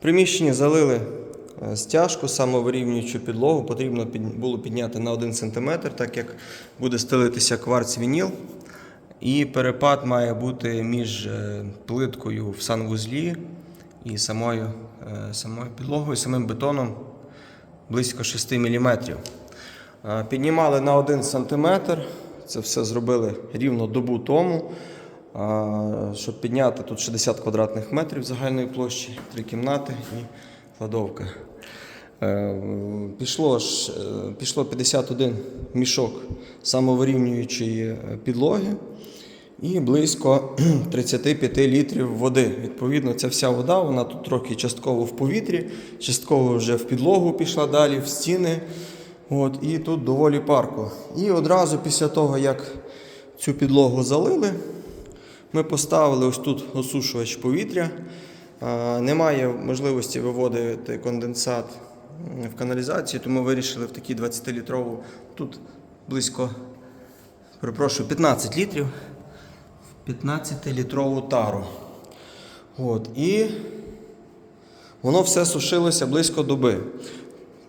В приміщенні залили е, стяжку, самовирівнюючу підлогу. Потрібно було підняти на 1 см, так як буде стелитися кварц вініл. І перепад має бути між е, плиткою в санвузлі і самою, е, самою підлогою, самим бетоном близько 6 мм. Піднімали на 1 см. Це все зробили рівно добу тому. Щоб підняти тут 60 квадратних метрів загальної площі, три кімнати і кладовка. Е, Пішло, ж, е, пішло 51 мішок самовирівнюючої е, підлоги і близько 35 літрів води. Відповідно, ця вся вода, вона тут трохи частково в повітрі, частково вже в підлогу пішла далі, в стіни. От, і тут доволі парко. І одразу після того, як цю підлогу залили, ми поставили ось тут осушувач повітря. Немає можливості виводити конденсат в каналізацію, тому вирішили в такій 20-літрову, тут близько, перепрошую, 15 літрів, 15-літрову тару. От, і воно все сушилося близько доби.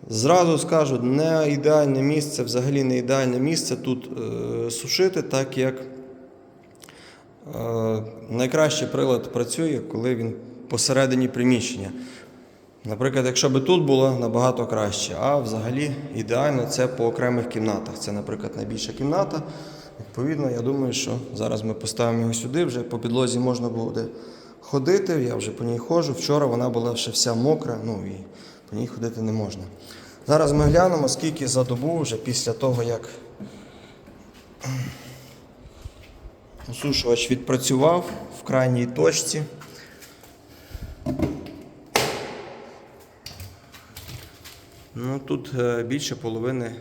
Зразу скажу, не ідеальне місце, взагалі не ідеальне місце тут е, сушити, так як Найкращий прилад працює, коли він посередині приміщення. Наприклад, якщо би тут було набагато краще, а взагалі ідеально це по окремих кімнатах. Це, наприклад, найбільша кімната. Відповідно, я думаю, що зараз ми поставимо його сюди, вже по підлозі можна буде ходити. Я вже по ній ходжу. Вчора вона була ще вся мокра, ну і по ній ходити не можна. Зараз ми глянемо, скільки за добу вже після того, як Осушувач відпрацював в крайній точці. Ну, тут е, більше половини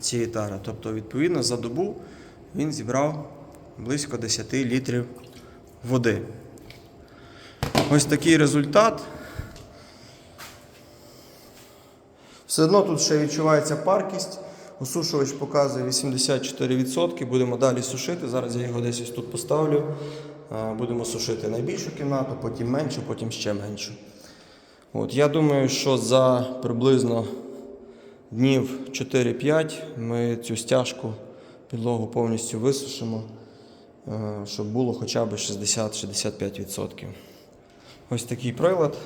цієї тари. Тобто, відповідно, за добу він зібрав близько 10 літрів води. Ось такий результат. Все одно тут ще відчувається паркість. Осушувач показує 84%. Будемо далі сушити. Зараз я його десь ось тут поставлю. Будемо сушити найбільшу кімнату, потім меншу, потім ще меншу. От, я думаю, що за приблизно днів 4-5 ми цю стяжку підлогу повністю висушимо, е, щоб було хоча б 60-65%. Ось такий прилад.